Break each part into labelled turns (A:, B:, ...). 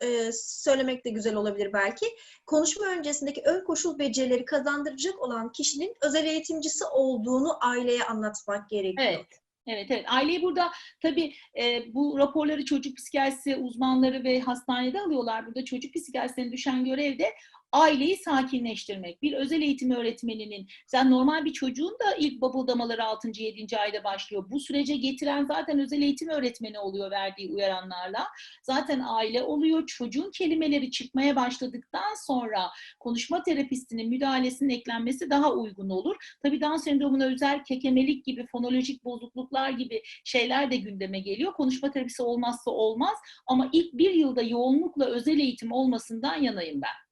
A: e, söylemek de güzel olabilir belki. Konuşma öncesindeki ön koşul becerileri kazandıracak olan kişinin özel eğitimcisi olduğunu aileye anlatmak gerekiyor.
B: Evet. Evet, evet. Aileyi burada tabii e, bu raporları çocuk psikiyatrisi uzmanları ve hastanede alıyorlar. Burada çocuk psikiyatrisine düşen görev de aileyi sakinleştirmek. Bir özel eğitim öğretmeninin, sen normal bir çocuğun da ilk babıldamaları 6. 7. ayda başlıyor. Bu sürece getiren zaten özel eğitim öğretmeni oluyor verdiği uyaranlarla. Zaten aile oluyor. Çocuğun kelimeleri çıkmaya başladıktan sonra konuşma terapistinin müdahalesinin eklenmesi daha uygun olur. Tabii Down sendromuna özel kekemelik gibi, fonolojik bozukluklar gibi şeyler de gündeme geliyor. Konuşma terapisi olmazsa olmaz ama ilk bir yılda yoğunlukla özel eğitim olmasından yanayım ben.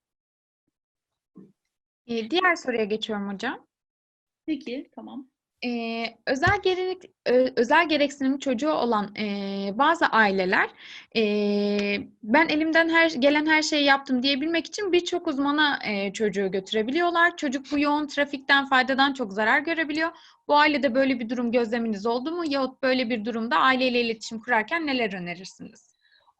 C: Ee, diğer soruya geçiyorum hocam.
B: Peki, tamam.
C: Ee, özel gerek ö- özel gereksinim çocuğu olan ee, bazı aileler ee, ben elimden her gelen her şeyi yaptım diyebilmek için birçok uzmana ee, çocuğu götürebiliyorlar. Çocuk bu yoğun trafikten faydadan çok zarar görebiliyor. Bu ailede böyle bir durum gözleminiz oldu mu? Yahut böyle bir durumda aileyle iletişim kurarken neler önerirsiniz?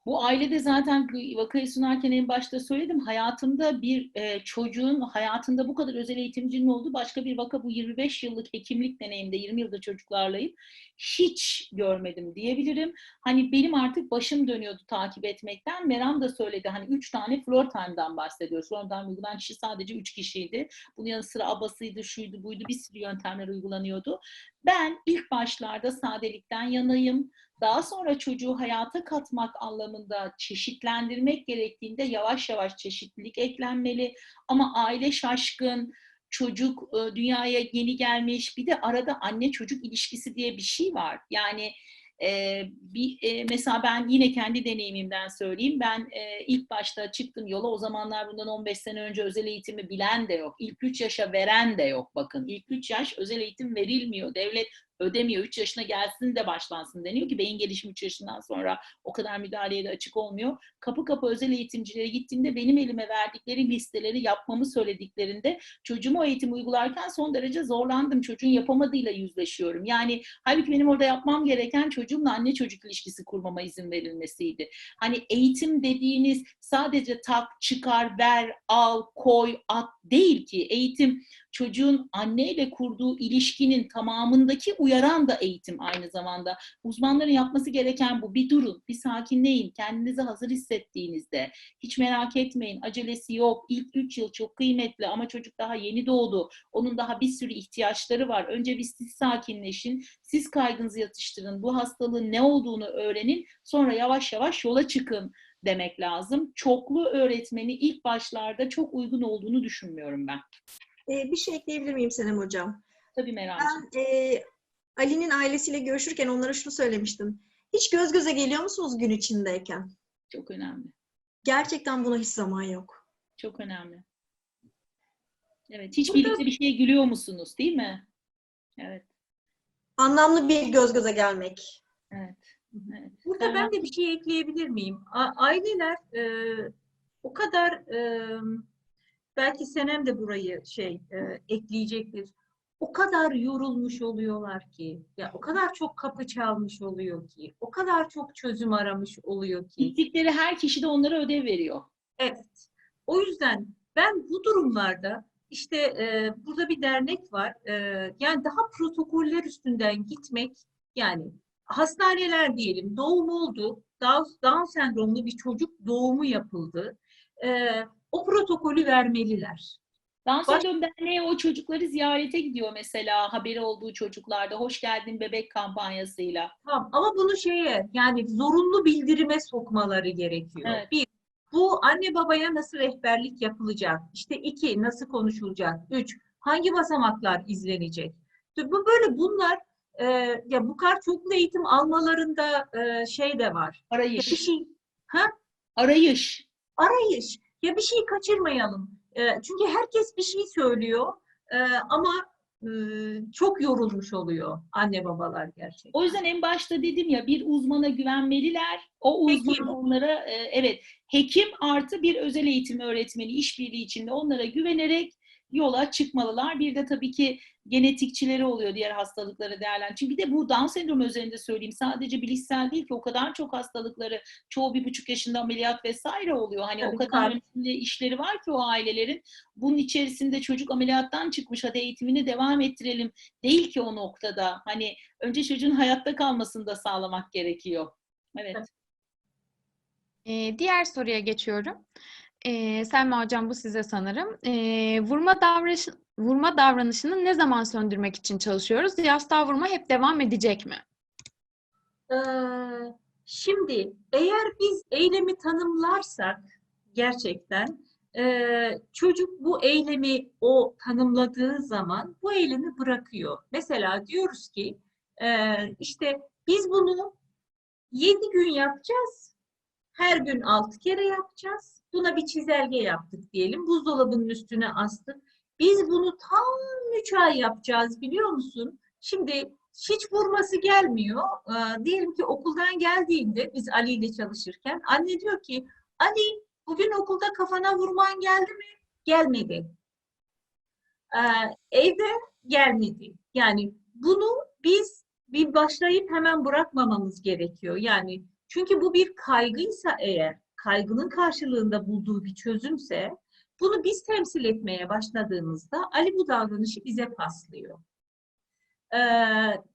B: Bu ailede zaten vakayı sunarken en başta söyledim. Hayatımda bir e, çocuğun hayatında bu kadar özel eğitimcinin olduğu başka bir vaka bu 25 yıllık hekimlik deneyimde 20 yıldır çocuklarlayım. Hiç görmedim diyebilirim. Hani benim artık başım dönüyordu takip etmekten. Meram da söyledi hani 3 tane floor time'dan bahsediyoruz. Floor time uygulanan kişi sadece 3 kişiydi. Bunun yanı sıra abasıydı, şuydu, buydu bir sürü yöntemler uygulanıyordu. Ben ilk başlarda sadelikten yanayım. Daha sonra çocuğu hayata katmak anlamında çeşitlendirmek gerektiğinde yavaş yavaş çeşitlilik eklenmeli. Ama aile şaşkın, çocuk e, dünyaya yeni gelmiş, bir de arada anne çocuk ilişkisi diye bir şey var. Yani e, bir e, mesela ben yine kendi deneyimimden söyleyeyim. Ben e, ilk başta çıktım yola. O zamanlar bundan 15 sene önce özel eğitimi bilen de yok. İlk 3 yaşa veren de yok. Bakın ilk 3 yaş özel eğitim verilmiyor. Devlet ödemiyor. 3 yaşına gelsin de başlansın deniyor ki beyin gelişimi 3 yaşından sonra o kadar müdahaleye de açık olmuyor. Kapı kapı özel eğitimcilere gittiğimde benim elime verdikleri listeleri yapmamı söylediklerinde çocuğumu o eğitim uygularken son derece zorlandım. Çocuğun yapamadığıyla yüzleşiyorum. Yani halbuki benim orada yapmam gereken çocuğumla anne çocuk ilişkisi kurmama izin verilmesiydi. Hani eğitim dediğiniz sadece tak, çıkar, ver, al, koy, at değil ki. Eğitim çocuğun anneyle kurduğu ilişkinin tamamındaki uyaran da eğitim aynı zamanda. Uzmanların yapması gereken bu. Bir durun, bir sakinleyin. Kendinizi hazır hissettiğinizde. Hiç merak etmeyin, acelesi yok. İlk üç yıl çok kıymetli ama çocuk daha yeni doğdu. Onun daha bir sürü ihtiyaçları var. Önce bir siz sakinleşin, siz kaygınızı yatıştırın. Bu hastalığın ne olduğunu öğrenin. Sonra yavaş yavaş yola çıkın demek lazım. Çoklu öğretmeni ilk başlarda çok uygun olduğunu düşünmüyorum ben.
A: Ee, bir şey ekleyebilir miyim Senem Hocam?
B: Tabii Meramcığım.
A: Ben e, Ali'nin ailesiyle görüşürken onlara şunu söylemiştim. Hiç göz göze geliyor musunuz gün içindeyken?
B: Çok önemli.
A: Gerçekten buna hiç zaman yok.
B: Çok önemli. Evet. Hiç
A: Burada-
B: birlikte bir şeye gülüyor musunuz değil mi? Evet.
A: Anlamlı bir göz göze gelmek.
B: Evet. evet.
D: Burada ben de bir şey ekleyebilir miyim? A- aileler e, o kadar e, belki Senem de burayı şey e, ekleyecektir. O kadar yorulmuş oluyorlar ki, ya o kadar çok kapı çalmış oluyor ki, o kadar çok çözüm aramış oluyor ki.
B: Gittikleri her kişi de onlara ödev veriyor.
D: Evet. O yüzden ben bu durumlarda işte e, burada bir dernek var. E, yani daha protokoller üstünden gitmek yani hastaneler diyelim doğum oldu. Down, Down sendromlu bir çocuk doğumu yapıldı. E, o protokolü vermeliler.
B: Down
D: Baş-
B: Derneği o çocukları ziyarete gidiyor mesela haberi olduğu çocuklarda. Hoş geldin bebek kampanyasıyla.
D: Tamam ama bunu şeye yani zorunlu bildirime sokmaları gerekiyor.
B: Evet.
D: Bir, bu anne babaya nasıl rehberlik yapılacak? İşte iki, nasıl konuşulacak? Üç, hangi basamaklar izlenecek? Bu böyle bunlar e, ya bu kadar çoklu eğitim almalarında e, şey de var. Ya bir
B: Arayış.
D: şey ha
B: Arayış.
D: arayış. Ya bir şey kaçırmayalım. E, çünkü herkes bir şey söylüyor e, ama e, çok yorulmuş oluyor anne babalar gerçekten.
B: O yüzden en başta dedim ya bir uzmana güvenmeliler. O uzman
D: Hekim.
B: onlara e, evet hekim artı bir özel eğitim öğretmeni işbirliği içinde onlara güvenerek yola çıkmalılar. Bir de tabii ki genetikçileri oluyor diğer hastalıkları değerlen. Çünkü bir de bu Down sendromu üzerinde söyleyeyim. Sadece bilişsel değil ki o kadar çok hastalıkları çoğu bir buçuk yaşında ameliyat vesaire oluyor. Hani o
D: Tabii,
B: kadar
D: kalp.
B: önemli işleri var ki o ailelerin. Bunun içerisinde çocuk ameliyattan çıkmış hadi eğitimini devam ettirelim değil ki o noktada. Hani önce çocuğun hayatta kalmasını da sağlamak gerekiyor. Evet.
C: Ee, diğer soruya geçiyorum. Ee, Selma Hocam bu size sanırım. Ee, vurma davranış, vurma davranışını ne zaman söndürmek için çalışıyoruz? Yastığa vurma hep devam edecek mi?
D: Ee, şimdi eğer biz eylemi tanımlarsak gerçekten e, çocuk bu eylemi o tanımladığı zaman bu eylemi bırakıyor. Mesela diyoruz ki e, işte biz bunu 7 gün yapacağız. Her gün 6 kere yapacağız. Buna bir çizelge yaptık diyelim. Buzdolabının üstüne astık. Biz bunu tam 3 ay yapacağız biliyor musun? Şimdi hiç vurması gelmiyor. Ee, diyelim ki okuldan geldiğinde biz Ali ile çalışırken anne diyor ki Ali bugün okulda kafana vurman geldi mi? Gelmedi. Ee, evde gelmedi. Yani bunu biz bir başlayıp hemen bırakmamamız gerekiyor. Yani çünkü bu bir kaygıysa eğer, kaygının karşılığında bulduğu bir çözümse bunu biz temsil etmeye başladığımızda Ali bu davranışı bize paslıyor. Ee,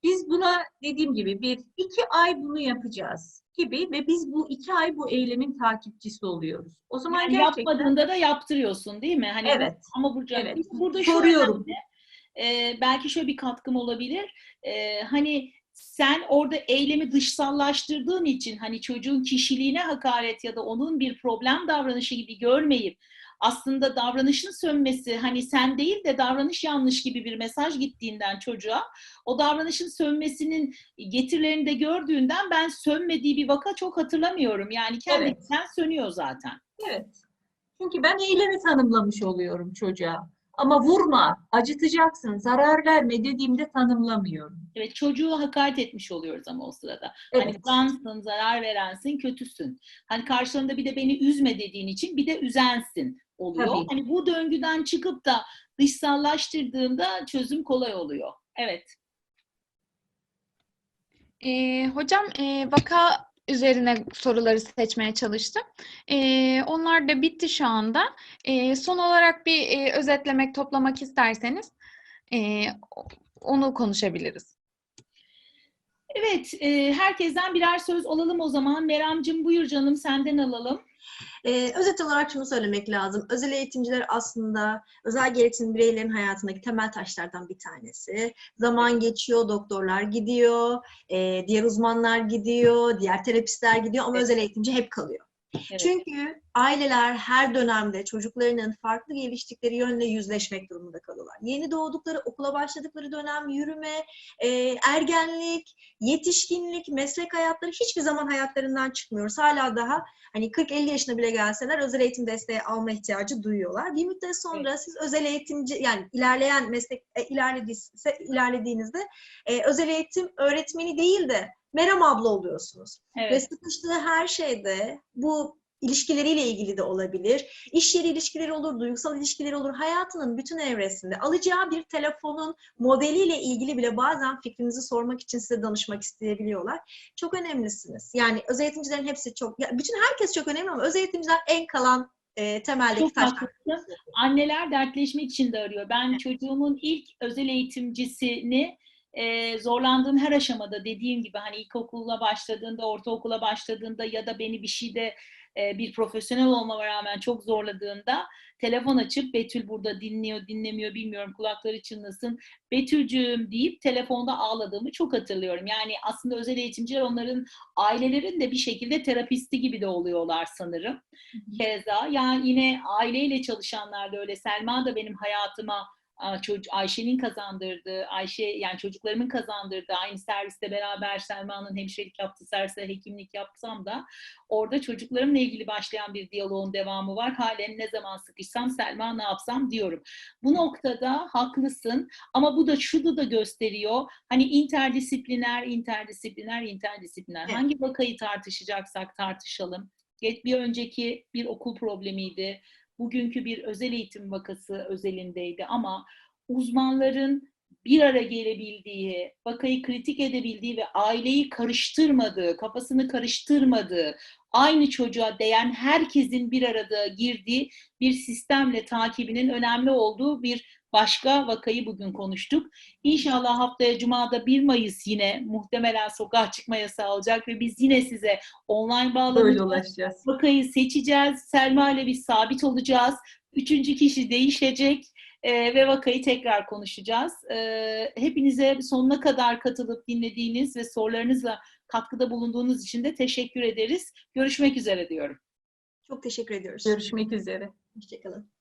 D: biz buna dediğim gibi bir iki ay bunu yapacağız gibi ve biz bu iki ay bu eylemin takipçisi oluyoruz. O zaman
B: Yani
D: gerçekten
B: yapmadığında da yaptırıyorsun değil mi? Hani
D: Evet.
B: Ama Burcu
D: Evet.
B: burada şu
D: Soruyorum.
B: önemli. Ee, belki şöyle bir katkım olabilir. Ee, hani sen orada eylemi dışsallaştırdığın için hani çocuğun kişiliğine hakaret ya da onun bir problem davranışı gibi görmeyip aslında davranışın sönmesi hani sen değil de davranış yanlış gibi bir mesaj gittiğinden çocuğa o davranışın sönmesinin getirilerini de gördüğünden ben sönmediği bir vaka çok hatırlamıyorum. Yani kendinden sönüyor zaten.
D: evet. Çünkü ben eylemi tanımlamış oluyorum çocuğa. Ama vurma, acıtacaksın, zarar verme dediğimde tanımlamıyorum.
B: Evet çocuğu hakaret etmiş oluyoruz ama o sırada. Hani
D: Evet.
B: zansın, zarar verensin, kötüsün. Hani karşılığında bir de beni üzme dediğin için bir de üzensin oluyor.
D: Tabii.
B: Hani bu döngüden çıkıp da dışsallaştırdığında çözüm kolay oluyor. Evet.
C: Ee, hocam e, vaka üzerine soruları seçmeye çalıştım. Ee, onlar da bitti şu anda. Ee, son olarak bir e, özetlemek, toplamak isterseniz e, onu konuşabiliriz.
B: Evet, e, herkesten birer söz alalım o zaman. Meramcığım buyur canım senden alalım.
A: Ee, özet olarak şunu söylemek lazım. Özel eğitimciler aslında özel gereksinim bireylerin hayatındaki temel taşlardan bir tanesi. Zaman geçiyor, doktorlar gidiyor, e, diğer uzmanlar gidiyor, diğer terapistler gidiyor ama özel eğitimci hep kalıyor.
B: Evet.
A: Çünkü aileler her dönemde çocuklarının farklı geliştikleri yönle yüzleşmek durumunda kalıyorlar. Yeni doğdukları, okula başladıkları dönem, yürüme, e, ergenlik, yetişkinlik, meslek hayatları hiçbir zaman hayatlarından çıkmıyoruz. Hala daha hani 40-50 yaşına bile gelseler özel eğitim desteği alma ihtiyacı duyuyorlar. Bir müddet sonra siz özel eğitimci yani ilerleyen meslek e, ilerlediyse, ilerlediğinizde e, özel eğitim öğretmeni değil de Meram abla oluyorsunuz. Ve
B: Evet.
A: sıkıştığı her şeyde bu ilişkileriyle ilgili de olabilir. İş yeri ilişkileri olur, duygusal ilişkileri olur. Hayatının bütün evresinde alacağı bir telefonun modeliyle ilgili bile bazen fikrinizi sormak için size danışmak isteyebiliyorlar. Çok önemlisiniz. Yani özel eğitimcilerin hepsi çok, ya bütün herkes çok önemli ama özel eğitimciler en kalan e, temeldeki taşlar.
B: Anneler dertleşmek için de arıyor. Ben çocuğumun ilk özel eğitimcisini e, zorlandığım her aşamada dediğim gibi hani ilkokula başladığında, ortaokula başladığında ya da beni bir şeyde e, bir profesyonel olmama rağmen çok zorladığında telefon açıp Betül burada dinliyor, dinlemiyor bilmiyorum kulakları çınlasın. Betülcüğüm deyip telefonda ağladığımı çok hatırlıyorum. Yani aslında özel eğitimciler onların ailelerin de bir şekilde terapisti gibi de oluyorlar sanırım. Keza yani yine aileyle çalışanlar da öyle. Selma da benim hayatıma Ayşe'nin kazandırdığı, Ayşe yani çocuklarımın kazandırdığı aynı serviste beraber Selma'nın hemşirelik yaptığı serviste hekimlik yapsam da orada çocuklarımla ilgili başlayan bir diyaloğun devamı var. Halen ne zaman sıkışsam Selma ne yapsam diyorum. Bu noktada haklısın ama bu da şunu da gösteriyor. Hani interdisipliner, interdisipliner, interdisipliner.
A: Evet.
B: Hangi vakayı tartışacaksak tartışalım. Geç- Bir önceki bir okul problemiydi. Bugünkü bir özel eğitim vakası özelindeydi ama uzmanların bir ara gelebildiği, vakayı kritik edebildiği ve aileyi karıştırmadığı, kafasını karıştırmadığı, aynı çocuğa değen herkesin bir arada girdiği bir sistemle takibinin önemli olduğu bir başka vakayı bugün konuştuk. İnşallah haftaya Cuma'da 1 Mayıs yine muhtemelen sokağa çıkma yasağı olacak ve biz yine size online
D: ulaşacağız.
B: Vakayı seçeceğiz. Selma ile biz sabit olacağız. Üçüncü kişi değişecek e, ve vakayı tekrar konuşacağız. E, hepinize sonuna kadar katılıp dinlediğiniz ve sorularınızla katkıda bulunduğunuz için de teşekkür ederiz. Görüşmek üzere diyorum.
A: Çok teşekkür ediyoruz.
D: Görüşmek üzere.
A: Hoşçakalın.